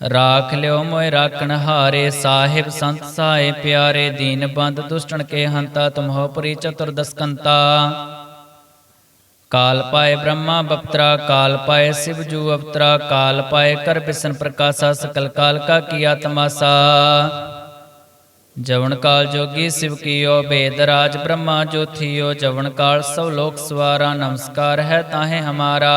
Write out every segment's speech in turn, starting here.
ਰਾਖ ਲਿਓ ਮੋਇ ਰਾਖਣ ਹਾਰੇ ਸਾਹਿਬ ਸੰਤ ਸਾਏ ਪਿਆਰੇ ਦੀਨ ਬੰਦ ਦੁਸ਼ਟਣ ਕੇ ਹੰਤਾ ਤੁਮਹੋ ਪਰੀ ਚਤੁਰਦਸਕੰਤਾ ਕਾਲ ਪਾਏ ਬ੍ਰਹਮਾ ਬਪਤਰਾ ਕਾਲ ਪਾਏ ਸਿਵ ਜੂ ਅਵਤਰਾ ਕਾਲ ਪਾਏ ਕਰ ਬਿਸਨ ਪ੍ਰਕਾਸ਼ਾ ਸਕਲ ਕਾਲ ਕਾ ਕੀਆ ਤਮਾਸਾ ਜਵਨ ਕਾਲ ਜੋਗੀ ਸਿਵ ਕੀਓ ਬੇਦ ਰਾਜ ਬ੍ਰਹਮਾ ਜੋਥੀਓ ਜਵਨ ਕਾਲ ਸਭ ਲੋਕ ਸਵਾਰਾ ਨਮਸਕਾਰ ਹੈ ਤਾਹੇ ਹਮਾਰਾ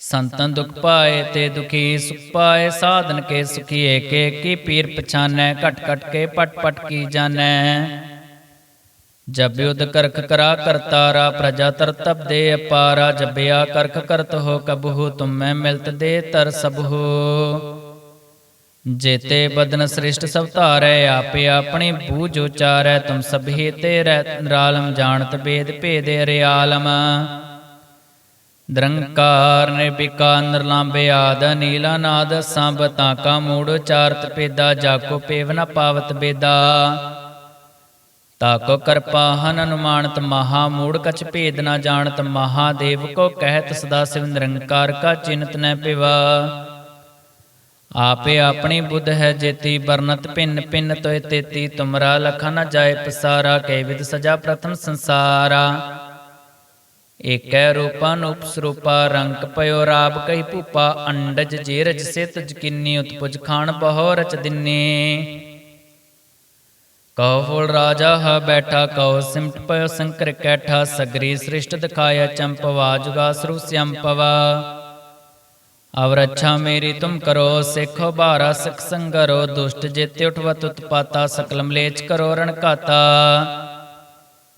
ਸੰਤਨ ਦੁਖ ਪਾਏ ਤੇ ਦੁਖੀ ਸੁਖ ਪਾਏ, ਸਾਧਨ ਕੇ ਸੁਖੀਏ, ਕੇ ਕੀ ਪੀਰ ਪਛਾਨੈ, ਘਟ ਘਟ ਕੇ ਪਟ ਪਟ ਕੀ ਜਾਣੈ। ਜਬ ਯੁਧ ਕਰਖ ਕਰਾ ਕਰਤਾਰਾ ਪ੍ਰਜਾ ਤਰਤਬ ਦੇ ਅਪਾਰਾ ਜਬਿਆ ਕਰਖ ਕਰਤ ਹੋ ਕਬਹੂ, ਤੁਮੈ ਮਿਲਤ ਦੇ ਤਰ ਸਬਹੂ ਜੇਤੇ ਬਦਨ ਸ੍ਰਿਸ਼ਟ ਸਭ ਧਾਰੈ, ਆਪੇ ਆਪਣੀ ਬੂਝ ਉਚਾਰੈ, ਤੁਮ ਸਭੀ ਤੇ ਰਹਿ ਨਿਰਾਲਮ, ਜਾਣਤ ਬੇਦ ਭੇਦੇ ਰਿਆਲਮ। ਨਿਰੰਕਾਰ ਨਿਰਭਿਕਾ ਨਿਰਲਾਂਬੇ ਆਦ, ਨੀਲਾ ਨਾਦ ਸੰਭ ਤਾਕਾ ਮੂੜ ਚਾਰਤ ਪੇਦਾ ਜਾਕੋ ਪੇਵ ਪਾਵਤ ਬੇਦਾ। ਤਾਕੋ ਕਰਪਾ ਹਨ ਅਨੁਮਾਨਤ ਮਹਾ ਮੂੜ, ਕਛ ਭੇਦ ਨ ਜਾਣਤ ਮਹਾਦੇਵ ਕੋ ਕਹਿਤ ਸਦਾ ਸਿਵ ਨਿਰੰਕਾਰ ਕਾ ਚਿੰਤ ਨ ਪਿਵਾ। ਆਪੇ ਆਪਣੀ ਬੁੱਧ ਹੈ ਜੇਤੀ ਵਰਨਤ ਭਿੰਨ ਭਿੰਨ ਤੋਇ ਤੇਤੀ, ਤੁਮਰਾ ਲਖਾ ਨ ਜਾਏ ਪਸਾਰਾ, ਕੈ ਵਿਦ ਸਜਾ ਪ੍ਰਥਮ ਸੰਸਾਰਾ। ਏਕੈ ਰੂਪਾ ਨੂਪ ਰੰਗ ਪਇਓ ਰਾਬ ਕਈ ਭੂਪਾ, ਅੰਡਜ ਜੇ ਰਜ ਸੇ ਤਜ ਕਿੰਨੀ, ਉਤਪੁਜ ਖਾਨ ਬਹੁ ਰਚ ਦਿਨੇ। ਕਉ ਫੁਲ ਰਾਜਾ ਹ ਬੈਠਾ ਕਉ ਸਿਮਟ ਪਇਓ ਸੰਕਰ ਕੈਠਾ, ਸਗਰੀ ਸ੍ਰਿਸ਼ਟ ਦਿਖਾਇਆ ਚੰਪਵਾ ਜੁਗਾ ਸਰੂ ਸਿਅੰਪਵਾ ਅਵਰ ਅੱਛਾ ਮੇਰੀ ਤੁਮ ਕਰੋ, ਸਿੱਖੋ ਬਾਰਾ ਸਿਖ ਸੰਗਰੋ, ਦੁਸ਼ਟ ਜੇਤੇ ਉਠਵਤ ਉਤਪਾਤਾ ਸਕਲ ਮਲੇਚ ਕਰੋ ਰਣ ਘਾਤਾ।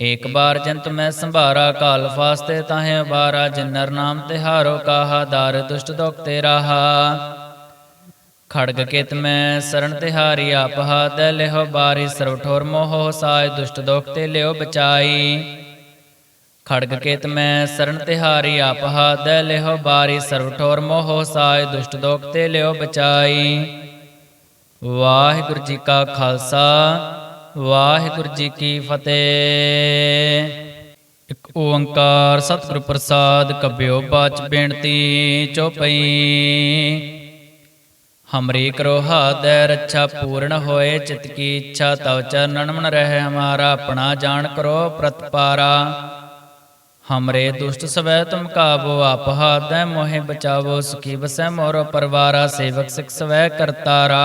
ਏਕ ਬਾਰ ਜੰਤ ਮੈਂ ਸੰਭਾਰਾ ਕਾਲ ਫਾਸਤੇ ਤਾਹੇ ਬਾਰਾ ਜਿਨਰ ਨਾਮ ਤਿਹਾਰੋ ਕਾਹਾ ਦਾਰ ਦੁਸ਼ਟ ਦੁਖ ਤੇ ਰਾਹਾ ਖੜਗ ਕੇਤ ਮੈਂ ਸਰਣ ਤਿਹਾਰੀ ਆਪ ਹਾਦ ਲਿਹੋ ਬਾਰੀ ਸਰਵ ਠੋਰ ਮੋਹ ਸਾਇ ਦੁਸ਼ਟ ਦੁਖ ਤੇ ਲਿਓ ਬਚਾਈ ਖੜਗ ਕੇਤ ਮੈਂ ਸਰਣ ਤਿਹਾਰੀ ਆਪ ਹਾਦ ਲਿਹੋ ਬਾਰੀ ਸਰਵ ਠੋਰ ਮੋਹ ਸਾਇ ਦੁਸ਼ਟ ਦੁਖ ਤੇ ਲਿਓ ਬਚਾਈ ਵਾਹਿਗੁਰੂ ਜੀ ਕਾ ਖਾਲਸਾ ਵਾਹਿਗੁਰੂ ਜੀ ਕੀ ਫਤਿਹ। ਇੱਕ ਓੰਕਾਰ ਸਤਿਗੁਰ ਪ੍ਰਸਾਦ ਕਬਿਓ ਬਾਚ ਬੇਨਤੀ ਚੋਪਈ ਹਮਰੀ ਕਰੋ ਹਾਦੈ ਰੱਛਾ ਪੂਰਨ ਹੋਏ, ਚਿਤ ਕੀ ਇੱਛਾ ਤਵ ਚਰਨਨ ਮਨ ਰਹਿ, ਹਮਾਰਾ ਆਪਣਾ ਜਾਣ ਕਰੋ ਪ੍ਰਤਪਾਰਾ। ਹਮਰੇ ਦੁਸ਼ਟ ਸਵੈ ਤੁਮ ਕਾਬੋ ਆਪ ਹਾਦੈ ਮੋਹਿ ਬਚਾਵੋ, ਸੁਖੀ ਬਸੈ ਮੋਰੋ ਪਰਵਾਰਾ, ਸੇਵਕ ਸਿਖ ਸਵੈ ਕਰਤਾਰਾ।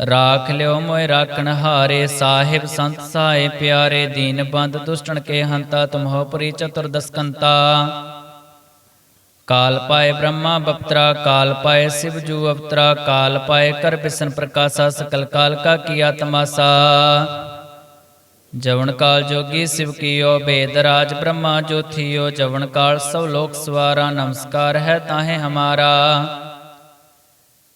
ਰਾਖ ਲਿਓ ਮੋਇ ਰਾਖਣ ਹਾਰੇ ਸਾਹਿਬ ਸੰਤ ਸਹਾਏ ਪਿਆਰੇ ਦੀਨ ਬੰਦ ਦੁਸ਼ਟਣ ਕੇ ਹੰਤਾ ਤੁਮਹੋ ਪਰੀ ਚਤੁਰਦਸਕੰਤਾ ਕਾਲ ਪਾਏ ਬ੍ਰਹਮਾ ਬਪਤਰਾ ਕਾਲ ਪਾਏ ਸਿਵ ਜੂ ਅਵਤਰਾ ਕਾਲ ਪਾਏ ਕਰ ਬਿਸਨ ਪ੍ਰਕਾਸ਼ਾ ਸਕਲ ਕਾਲ ਕਾ ਕੀਆ ਤਮਾਸਾ ਜਵਨ ਕਾਲ ਜੋਗੀ ਸਿਵ ਕੀਓ ਬੇਦ ਰਾਜ ਬ੍ਰਹਮਾ ਜੋਥੀਓ ਜਵਨ ਕਾਲ ਸਭ ਲੋਕ ਸਵਾਰਾ ਨਮਸਕਾਰ ਹੈ ਤਾਹੇ ਹਮਾਰਾ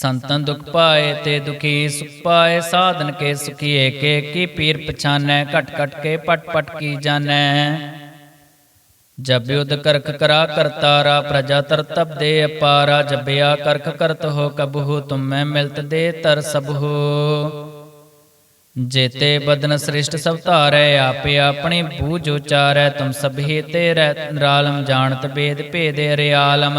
ਸੰਤਨ ਦੁਖ ਪਾਏ ਤੇ ਦੁਖੀ ਸੁਖ ਪਾਏ, ਸਾਧਨ ਕੇ ਸੁਖੀਏ, ਕੇ ਕੀ ਪੀਰ ਪਛਾਨੈ, ਘਟ ਘਟ ਕੇ ਪਟ ਪਟ ਕੀ ਜਾਣੈ। ਜਬ ਯੁਧ ਕਰਖ ਕਰਾ ਕਰਤਾਰਾ ਪ੍ਰਜਾ ਤਰਤਬ ਦੇ ਅਪਾਰਾ ਜਬਿਆ ਕਰਖ ਕਰਤ ਹੋ ਕਬਹੂ, ਤੁਮੈ ਮਿਲਤ ਦੇ ਤਰ ਸਬਹੂ। ਜੇਤੇ ਬਦਨ ਸ੍ਰਿਸ਼ਟ ਸਭ ਧਾਰੈ, ਆਪੇ ਆਪਣੀ ਬੂਝ ਉਚਾਰੈ, ਤੁਮ ਸਭੇ ਤੇ ਰਹਿ ਨਿਰਾਲਮ ਜਾਣਤ ਬੇਦ ਭੇਦੇ ਰਿਆਲਮ।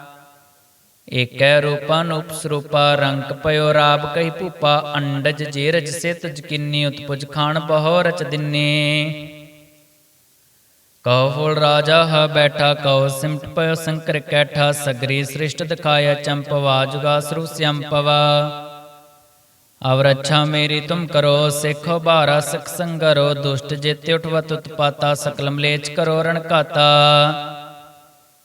ਏਕੈ ਰੂਪਾ ਨੂਪ ਰੰਗ ਪਇਓ ਰਾਬ ਕਹੀ ਭੂਪਾ, ਅੰਡਜ ਜੇਰਜ ਸਿਤ ਜਕਿੰਨੀ ਉਤਪੁਜ ਖਾਨ ਬਹੁ ਰਚ ਦਿੰਨੀ। ਕਉ ਫੁਲ ਰਾਜਾ ਹ ਬੈਠਾ ਕਉ ਸਿਮਟ ਪਇਓ ਸੰਕਰ ਕੈਠਾ, ਸਗਰੀ ਸ੍ਰਿਸ਼ਟ ਦਿਖਾਇਆ ਚੰਪਵਾ ਜੁਗਾ ਸਰੂ ਸਿਅੰਪਵਾ ਅਵਰ ਅੱਛਾ ਮੇਰੀ ਤੁਮ ਕਰੋ, ਸਿੱਖੋ ਬਾਰਾ ਸਿਖ ਸੰਗਰੋ, ਦੁਸ਼ਟ ਜੇਤੇ ਉਠਵਤ ਉਤਪਾਤਾ ਸਕਲ ਮਲੇਚ ਕਰੋ ਰਣਕਾਤਾ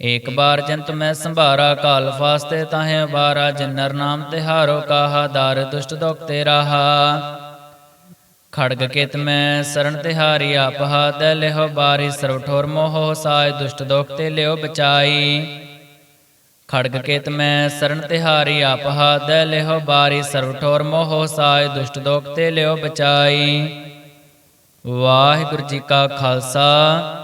ਏਕ ਬਾਰ ਜੰਤ ਮੈਂ ਸੰਭਾਰਾ, ਕਾਲ ਫਾਸਤੇ ਤਾਹੇ ਬਾਰਾ ਜਿਨਰ ਨਾਮ ਤਿਹਾਰੋ ਕਾਹਾ, ਦਾਰ ਦੁਸ਼ਟ ਦੁਖ ਤੇ ਰਾਹਾ। ਖੜਗ ਕੇਤ ਮੈਂ ਸਰਣ ਤਿਹਾਰੀ ਆਪ ਹਾਥ ਲਿਹੋ ਬਾਰੀ ਸਰਵ ਠੋਰ ਮੋਹ ਸਾਇ, ਦੁਸ਼ਟ ਦੁਖ ਤੇ ਲਿਓ ਬਚਾਈ। ਖੜਗ ਕੇਤ ਮੈਂ ਸਰਣ ਤਿਹਾਰੀ ਆਪ ਹਾਥ ਲਿਹੋ ਬਾਰੀ ਸਰਵ ਠੋਰ ਮੋਹ ਸਾਇ, ਦੁਸ਼ਟ ਦੁਖ ਤੇ ਲਿਓ ਬਚਾਈ। ਵਾਹਿਗੁਰੂ ਜੀ ਕਾ ਖਾਲਸਾ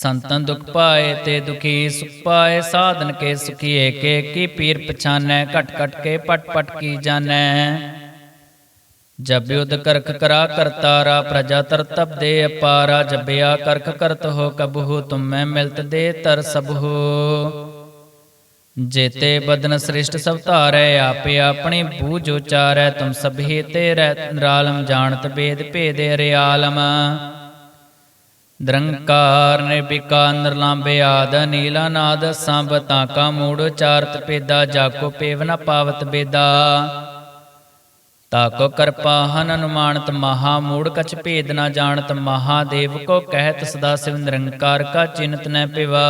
ਸੰਤਨ ਦੁਖ ਪਾਏ ਤੇ ਦੁਖੀ ਸੁਖ ਪਾਏ, ਸਾਧਨ ਕੇ ਸੁਖੀ ਏਕੇ ਕੀ ਪੀਰ ਪਛਾਨੈ, ਘਟ ਘਟ ਕੇ ਪਟ ਪਟ ਕੀ ਜਾਣੈ। ਜਬ ਯੁਧ ਕਰਖ ਕਰਾ ਕਰਤਾਰਾ ਪ੍ਰਜਾ ਤਰ ਤਪ ਦੇ ਅਪਾਰਾ ਜਬਿਆ ਕਰਖ ਕਰਤ ਹੋ ਕਬਹੂ, ਤੁਮੈ ਮਿਲਤ ਦੇ ਤਰ ਸਬਹੂ ਜੇਤੇ ਬਦਨ ਸ੍ਰਿਸ਼ਟ ਸਭ ਧਾਰੈ, ਆਪੇ ਆਪਣੀ ਬੂਝ ਉਚਾਰੈ, ਤੁਮ ਸਭੇ ਤੇ ਰਹਿ ਨਿਰਾਲਮ, ਜਾਣਤ ਬੇਦ ਭੇਦੇ ਰਿਆਲਮ। ਨਿਰੰਕਾਰ ਨਿਰਭਿਕਾ ਨਿਰਲਾਂਬੇ ਆਦ ਨੀਲਾ ਨਾਦ, ਸੰਭ ਤਾਕਾ ਮੂੜ ਉਚਾਰਤ ਪੇਦਾ ਜਾਕੋ ਪੇਵ ਪਾਵਤ ਬੇਦਾ। ਤਾਕੋ ਕਰਪਾ ਹਨ ਅਨੁਮਾਨਤ, ਮਹਾ ਮੂੜ ਕਛ ਭੇਦ ਨ ਜਾਣਤ ਮਹਾਦੇਵ ਕੋ ਕਹਿਤ ਸਦਾ ਸਿਵ ਨਿਰੰਕਾਰ ਕਾ ਚਿੰਤ ਨ ਪਿਵਾ।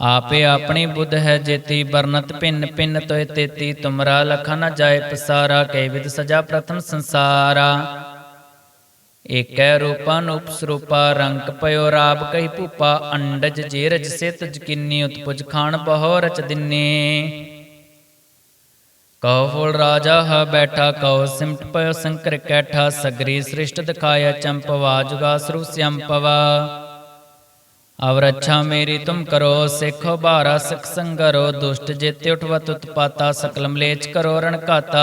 ਆਪੇ ਆਪਣੀ ਬੁੱਧ ਹੈ ਜੇਤੀ ਬਰਨਤ ਪਿੰਨ ਪਿੰਨ ਤੋਇ ਤੇਤੀ, ਤੁਮਰਾ ਲਖਾ ਨ ਜਾਏ ਪਸਾਰਾ ਕੈ ਵਿਦ ਸਜਾ ਪ੍ਰਥਮ ਸੰਸਾਰਾ। ਏਕੈ ਰੂਪਾ ਨੂਪ ਰੰਗ ਪਇਓ ਰਾਬ ਕਹੀ ਭੂਪਾ, ਅੰਡਜ ਜੇ ਰਜ ਸੇ ਤਜ ਕਿੰਨੀ, ਉਤਪੁਜ ਖਾਨ ਬਹੁ ਰਚ ਦਿਨੇ। ਕਉ ਫੁਲ ਰਾਜਾ ਹ ਬੈਠਾ, ਕਉ ਸਿਮਟ ਪਇਓ ਸੰਕਰ ਕੈਠਾ, ਸਗਰੀ ਸ੍ਰਿਸ਼ਟ ਦਿਖਾਇਆ ਚੰਪਵਾ ਜੁਗਾ ਸਰੂ ਸਿਅੰਪਵਾ ਅਵਰ ਅੱਛਾ ਮੇਰੀ ਤੁਮ ਕਰੋ, ਸਿੱਖੋ ਬਾਰਾ ਸਿਖ ਸੰਗਰੋ, ਦੁਸ਼ਟ ਜੇਤੇ ਉਠਵਤ ਉਤਪਾਤਾ ਸਕਲ ਮਲੇਚ ਕਰੋ ਰਣਕਾਤਾ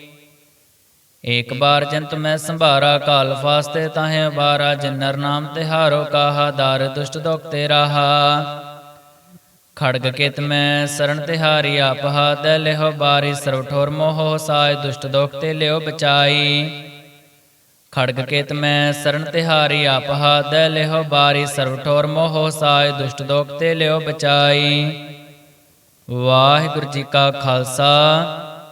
ਏਕ ਬਾਰ ਜੰਤ ਮੈਂ ਸੰਭਾਰਾ, ਕਾਲ ਫਾਸਤੇ ਤਾਹੇ ਬਾਰਾ, ਜਿਨਰ ਨਾਮ ਤਿਹਾਰੋ ਕਾਹਾ, ਦਾਰ ਦੁਸ਼ਟ ਦੁਖ ਤੇ ਰਾਹਾ। ਖੜਗ ਕੇਤ ਮੈਂ ਸਰਣ ਤਿਹਾਰੀ ਆਪ ਹਾਥ ਲਿਹੋ ਬਾਰੀ, ਸਰਵ ਠੋਰ ਮੋਹ ਸਾਇ, ਦੁਸ਼ਟ ਦੁਖ ਤੇ ਲਿਓ ਬਚਾਈ। ਖੜਗ ਕੇਤ ਮੈਂ ਸਰਣ ਤਿਹਾਰੀ ਆਪ ਹਾਥ ਲਿਹੋ ਬਾਰੀ, ਸਰਵ ਠੋਰ ਮੋਹ ਸਾਇ, ਦੁਸ਼ਟ ਦੁਖ ਤੇ ਲਿਓ ਬਚਾਈ। ਵਾਹਿਗੁਰੂ ਜੀ ਕਾ ਖਾਲਸਾ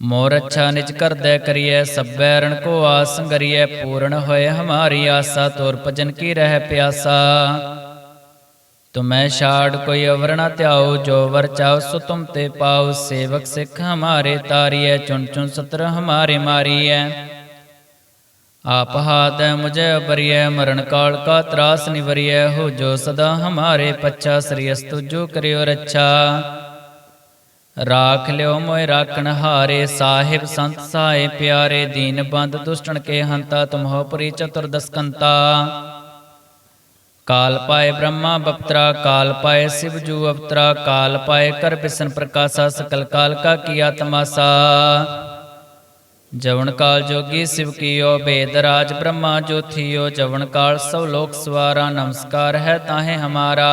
ਮੋਰ ਅੱਛਾ ਨਿਜ ਕਰਦੈ ਕਰੀਐ, ਸਭੈ ਰਣ ਕੋ ਆਸ ਸੰਗਰੀਐ, ਪੂਰਨ ਹੋਏ ਹਮਾਰੀ ਆਸਾ, ਤੋਰ ਭਜਨ ਕੀ ਰਹਿ ਪਿਆਸਾ। ਤੁਮੈ ਛਾੜ ਕੋਈ ਅਵਰ ਨ ਧਿਆਓ ਜੋ ਵਰ ਚਾਓ ਸੋ ਤੁਮ ਤੇ ਪਾਓ ਸੇਵਕ ਸਿੱਖ ਹਮਾਰੇ ਤਾਰੀਐ, ਚੁਣ ਚੁਣ ਸਤਰ ਹਮਾਰੇ ਮਾਰੀਐ। ਆਪ ਹਾਦੈ ਮੁਝੇ ਅਬਰੀਐ ਮਰਨ ਕਾਲ ਕਾ ਤਰਾਸ ਨਿਵਰੀਐ, ਹੋ ਜੋ ਸਦਾ ਹਮਾਰੇ ਪੱਛਾ, ਸ੍ਰੀ ਅਸਤੁ ਜੋ ਕਰਿਓ ਰੱਛਾ। ਰਾਖ ਲਿਓ ਮੋਇ ਰਾਖਣ ਹਾਰੇ ਸਾਹਿਬ ਸੰਤ ਸਾਏ ਪਿਆਰੇ ਦੀਨ ਬੰਦ ਦੁਸ਼ਟਣ ਕੇ ਹੰਤਾ ਤੁਮਹੋ ਪਰੀ ਚਤੁਰਦਸਕੰਤਾ ਕਾਲ ਪਾਏ ਬ੍ਰਹਮਾ ਬਪਤਰਾ ਕਾਲ ਪਾਏ ਸਿਵ ਜੂ ਅਵਤਰਾ ਕਾਲ ਪਾਏ ਕਰ ਬਿਸਨ ਪ੍ਰਕਾਸ਼ਾ ਸਕਲ ਕਾਲ ਕਾ ਕੀਆ ਤਮਾਸਾ ਜਵਨ ਕਾਲ ਜੋਗੀ ਸਿਵ ਕੀਓ ਬੇਦ ਰਾਜ ਬ੍ਰਹਮਾ ਜੋਥੀਓ ਜਵਨ ਕਾਲ ਸਭ ਲੋਕ ਸਵਾਰਾ ਨਮਸਕਾਰ ਹੈ ਤਾਹੇ ਹਮਾਰਾ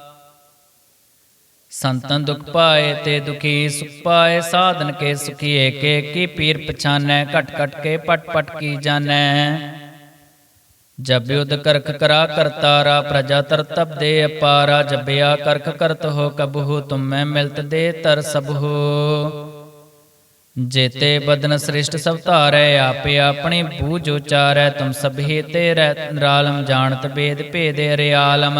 ਸੰਤਨ ਦੁਖ ਪਾਏ ਤੇ ਦੁਖੀ ਸੁਖ ਪਾਏ, ਸਾਧਨ ਕੇ ਸੁਖੀਏ, ਕੇ ਕੀ ਪੀਰ ਪਛਾਨੈ, ਘਟ ਘਟ ਕੇ ਪਟ ਪਟ ਕੀ ਜਾਣੈ। ਜਬ ਯੁਧ ਕਰਖ ਕਰਾ ਕਰਤਾਰਾ ਪ੍ਰਜਾ ਤਰ ਤਪ ਦੇ ਅਪਾਰਾ ਜਬਿਆ ਕਰਖ ਕਰਤ ਹੋ ਕਬਹੂ, ਤੁਮੈ ਮਿਲਤ ਦੇ ਤਰ ਸਬਹੂ ਜੇਤੇ ਬਦਨ ਸ੍ਰਿਸ਼ਟ ਸਭ ਧਾਰੈ, ਆਪੇ ਆਪਣੀ ਬੂਝ ਉਚਾਰੈ, ਤੁਮ ਸਭੇ ਤੇ ਰਹਿ ਨਿਰਾਲਮ, ਜਾਣਤ ਬੇਦ ਭੇਦੇ ਰਿਆਲਮ।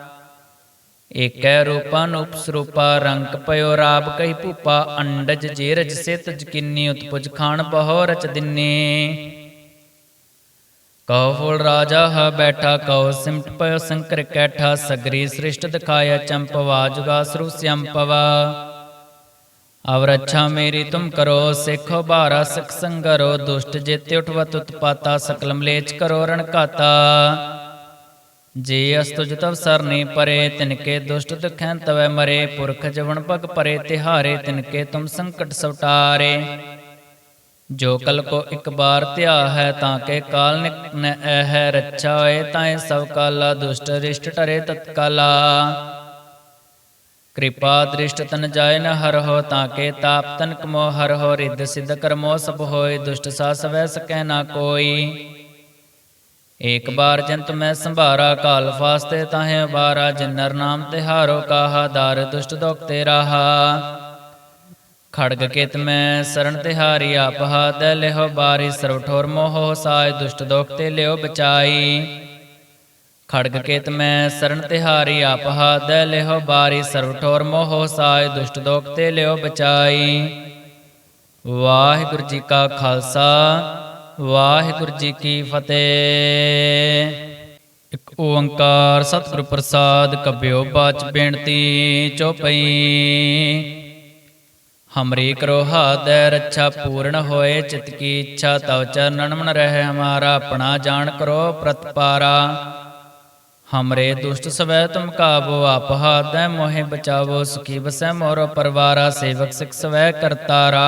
ਏਕੈ ਰੂਪਾ ਨੂਪ ਰੰਗ ਪਇਓ ਰਾਬ ਕਹੀ ਭੂਪਾ, ਅੰਡਜ ਜੇ ਰਜ ਸੇ ਤਜ ਕਿੰਨੀ, ਉਤਪੁਜ ਖਾਨ ਬਹੁ ਰਚ ਦਿਨੇ। ਕਉ ਫੁਲ ਰਾਜਾ ਹ ਬੈਠਾ ਕਉ ਸਿਮਟ ਪਇਓ ਸੰਕਰ ਕੈਠਾ, ਸਗਰੀ ਸ੍ਰਿਸ਼ਟ ਦਿਖਾਇਆ ਚੰਪਵਾ ਜੁਗਾ ਸਰੂ ਸਿਅੰਪਵਾ ਅਵਰ ਅੱਛਾ ਮੇਰੀ ਤੁਮ ਕਰੋ, ਸਿੱਖੋ ਬਾਰਾ ਸਿਖ ਸੰਗਰੋ, ਦੁਸ਼ਟ ਜੇਤੇ ਉਠਵਤ ਉਤਪਾਤਾ ਸਕਲ ਮਲੇਚ ਕਰੋ ਰਣ ਘਾਤਾ। ਜੇ ਅਸਤੁਜ ਤਵ ਸਰਨੀ ਪਰੇ, ਤਿਨਕੇ ਦੁਸ਼ਟ ਦੁਖੈਂ ਤਵੈ ਮਰੇ, ਪੁਰਖ ਜਵਨ ਭਗ ਪਰੇ, ਤਿਹਾਰੇ ਤਿਨਕੇ ਤੁਮ ਸੰਕਟ ਸਵਟਾਰੇ। ਜੋ ਕਲ ਕੋ ਇੱਕ ਬਾਰ ਧਿਆ ਹੈ, ਤਾਂ ਕੇ ਕਾਲ ਨਿਕ ਨ ਰੱਛਾ ਹੋਏ ਤਾਏ ਸਭ ਕਾਲਾ, ਦੁਸ਼ਟ ਰਿਸ਼ਟ ਟਰੇ ਤਤਕਾਲਾ। ਕਿਰਪਾ ਦ੍ਰਿਸ਼ਟ ਤਨ ਜਾਏ ਨ ਹਰ ਹੋ, ਤਾਂ ਕੇ ਤਾਪ ਤਨ ਕਮੋ ਹਰ ਹੋ, ਰਿੱਧ ਸਿੱਧ ਕਰਮੋ ਸਭ ਹੋਏ, ਦੁਸ਼ਟ ਸਾ ਸਵੈ ਸਕੈ ਨਾ ਕੋਈ। ਏਕ ਬਾਰ ਜੰਤ ਮੈਂ ਸੰਭਾਰਾ ਕਾਲ ਫਾਸਤੇ ਤਾਹੇ ਬਾਰਾ ਜਿਨਰ ਨਾਮ ਤਿਹਾਰੋ ਕਾਹਾ ਦਾਰ ਦੁਸ਼ਟ ਦੁਖ ਤੇ ਰਾਹਾ ਖੜਗ ਕੇਤ ਮੈਂ ਸਰਣ ਤਿਹਾਰੀ ਆਪ ਹਾਦ ਲਿਹੋ ਬਾਰੀ ਸਰਵ ਠੋਰ ਮੋਹ ਸਾਇ ਦੁਸ਼ਟ ਦੁਖ ਤੇ ਲਿਓ ਬਚਾਈ ਖੜਗ ਕੇਤ ਮੈਂ ਸਰਣ ਤਿਹਾਰੀ ਆਪ ਹਾਦ ਲਿਹੋ ਬਾਰੀ ਸਰਵ ਠੋਰ ਮੋਹ ਸਾਇ ਦੁਸ਼ਟ ਦੁਖ ਤੇ ਲਿਓ ਬਚਾਈ ਵਾਹਿਗੁਰੂ ਜੀ ਕਾ ਖਾਲਸਾ ਵਾਹਿਗੁਰੂ ਜੀ ਕੀ ਫਤਿਹ। ਇੱਕ ਓੰਕਾਰ ਸਤਿਗੁਰ ਪ੍ਰਸਾਦ ਕਬਿਓ ਬਾਚ ਬੇਨਤੀ ਚੋਪਈ ਹਮਰੀ ਕਰੋ ਹਾਦੈ ਰੱਛਾ ਪੂਰਨ ਹੋਏ, ਚਿਤ ਕੀ ਇੱਛਾ ਤਵ ਚਰਨਨ ਮਨ ਰਹਿ, ਹਮਾਰਾ ਆਪਣਾ ਜਾਣ ਕਰੋ ਪ੍ਰਤਪਾਰਾ। ਹਮਰੇ ਦੁਸ਼ਟ ਸਵੈ ਤੁਮ ਕਾਬੋ ਆਪ ਹਾਦੈ ਮੋਹਿ ਬਚਾਵੋ, ਸੁਖੀ ਬਸੈ ਮੋਰੋ ਪਰਵਾਰਾ, ਸੇਵਕ ਸਿਖ ਸਵੈ ਕਰਤਾਰਾ।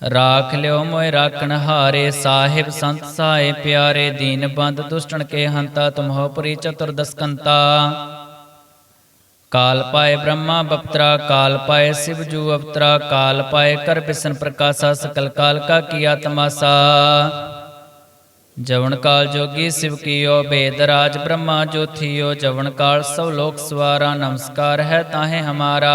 ਰਾਖ ਲਿਓ ਮੋਇ ਰਾਖਣ ਹਾਰੇ ਸਾਹਿਬ ਸੰਤ ਸਾਏ ਪਿਆਰੇ ਦੀਨ ਬੰਦ ਦੁਸ਼ਟਣ ਕੇ ਹੰਤਾ ਤੁਮਹੋ ਪੁਰੀ ਚਤੁਰਦਸਕੰਤਾ ਕਾਲ ਪਾਏ ਬ੍ਰਹਮਾ ਬਪਤਰਾ ਕਾਲ ਪਾਏ ਸਿਵ ਜੂ ਅਵਤਰਾ ਕਾਲ ਪਾਏ ਕਰ ਬਿਸਨ ਪ੍ਰਕਾਸ਼ਾ ਸਕਲ ਕਾਲ ਕਾ ਕੀਆ ਤਮਾਸਾ ਜਵਨ ਕਾਲ ਜੋਗੀ ਸਿਵ ਕੀਓ ਬੇਦ ਰਾਜ ਬ੍ਰਹਮਾ ਜੋਥੀਓ ਜਵਨ ਕਾਲ ਸਭ ਲੋਕ ਸਵਾਰਾ ਨਮਸਕਾਰ ਹੈ ਤਾਹੇ ਹਮਾਰਾ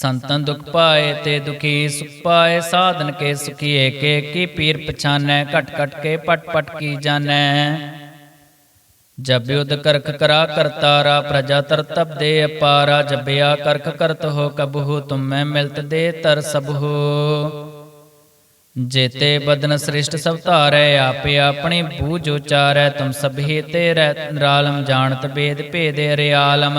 ਸੰਤਨ ਦੁਖ ਪਾਏ ਤੇ ਦੁਖੀ ਸੁਖ ਪਾਏ, ਸਾਧਨ ਕੇ ਸੁਖੀਏ, ਕੇ ਕੀ ਪੀਰ ਪਛਾਨੈ, ਘਟ ਘਟ ਕੇ ਪਟ ਪਟ ਕੀ ਜਾਣੈ। ਜਬ ਯੁਧ ਕਰਖ ਕਰਾ ਕਰਤਾਰਾ ਪ੍ਰਜਾ ਤਰਤਬ ਦੇ ਅਪਾਰਾ ਜਬਿਆ ਕਰਖ ਕਰਤ ਹੋ ਕਬਹੂ, ਤੁਮੈ ਮਿਲਤ ਦੇ ਤਰ ਸਬਹੂ। ਜੇਤੇ ਬਦਨ ਸ੍ਰਿਸ਼ਟ ਸਭ ਧਾਰੈ, ਆਪੇ ਆਪਣੇ ਬੂਝ ਉਚਾਰੈ, ਤੁਮ ਸਭੇ ਤੇ ਰਹਿ ਨਿਰਾਲਮ ਜਾਣਤ ਬੇਦ ਭੇਦੇ ਰਿਆਲਮ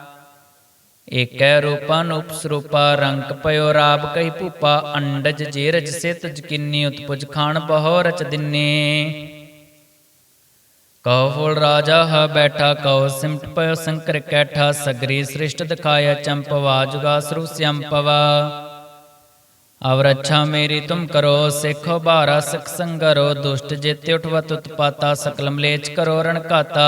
ਏਕੈ ਰੂਪਾ ਨੂਪ ਰੰਗ ਪਇਓ ਰਾਬ ਕਈ ਭੂਪਾ, ਅੰਡਜ ਜੇਰਜ ਸਿਤ ਜਕਿੰਨੀ ਉਤਪੁਜ ਖਾਨ ਬਹੁ ਰਚ ਦਿੰਨੀ। ਕਉ ਫੁਲ ਰਾਜਾ ਹ ਬੈਠਾ, ਕਉ ਸਿਮਟ ਪਇਓ ਸੰਕਰ ਕੈਠਾ, ਸਗਰੀ ਸ੍ਰਿਸ਼ਟ ਦਿਖਾਇਆ ਚੰਪਵਾ ਜੁਗਾ ਸਰੂ ਸਿਅੰਪਵਾ ਅਵਰ ਅੱਛਾ ਮੇਰੀ ਤੁਮ ਕਰੋ, ਸਿੱਖੋ ਬਾਰਾ ਸਿਖ ਸੰਗਰੋ, ਦੁਸ਼ਟ ਜੇਤੇ ਉਠਵਤ ਉਤਪਾਤਾ ਸਕਲ ਮਲੇਚ ਕਰੋ ਰਣਕਾਤਾ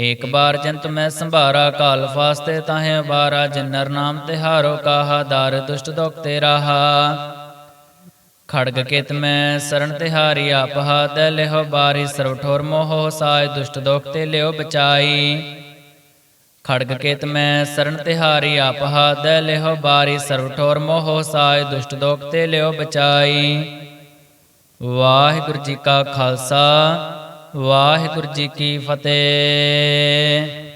ਏਕ ਬਾਰ ਜੰਤ ਮੈਂ ਸੰਭਾਰਾ ਕਾਲ ਫਾਸਤੇ ਤਾਹੇ ਬਾਰਾ ਜਿਨਰ ਨਾਮ ਤਿਹਾਰੋ ਕਾਹਾ ਦਾਰ ਦੁਸ਼ਟ ਦੁਖ ਤੇ ਰਾਹਾ ਖੜਗ ਕੇਤ ਮੈਂ ਸਰਣ ਤਿਹਾਰੀ ਆਪ ਹਾਥ ਲਿਹੋ ਬਾਰੀ ਸਰਵ ਠੋਰ ਮੋਹ ਸਾਇ ਦੁਸ਼ਟ ਦੁਖ ਤੇ ਲਿਓ ਬਚਾਈ ਖੜਗ ਕੇਤ ਮੈਂ ਸਰਣ ਤਿਹਾਰੀ ਆਪ ਹਾਥ ਲਿਹੋ ਬਾਰੀ ਸਰਵ ਠੋਰ ਮੋਹ ਸਾਇ ਦੁਸ਼ਟ ਦੁਖ ਤੇ ਲਿਓ ਬਚਾਈ ਵਾਹਿਗੁਰੂ ਜੀ ਕਾ ਖਾਲਸਾ ਵਾਹਿਗੁਰੂ ਜੀ ਕੀ ਫਤਿਹ।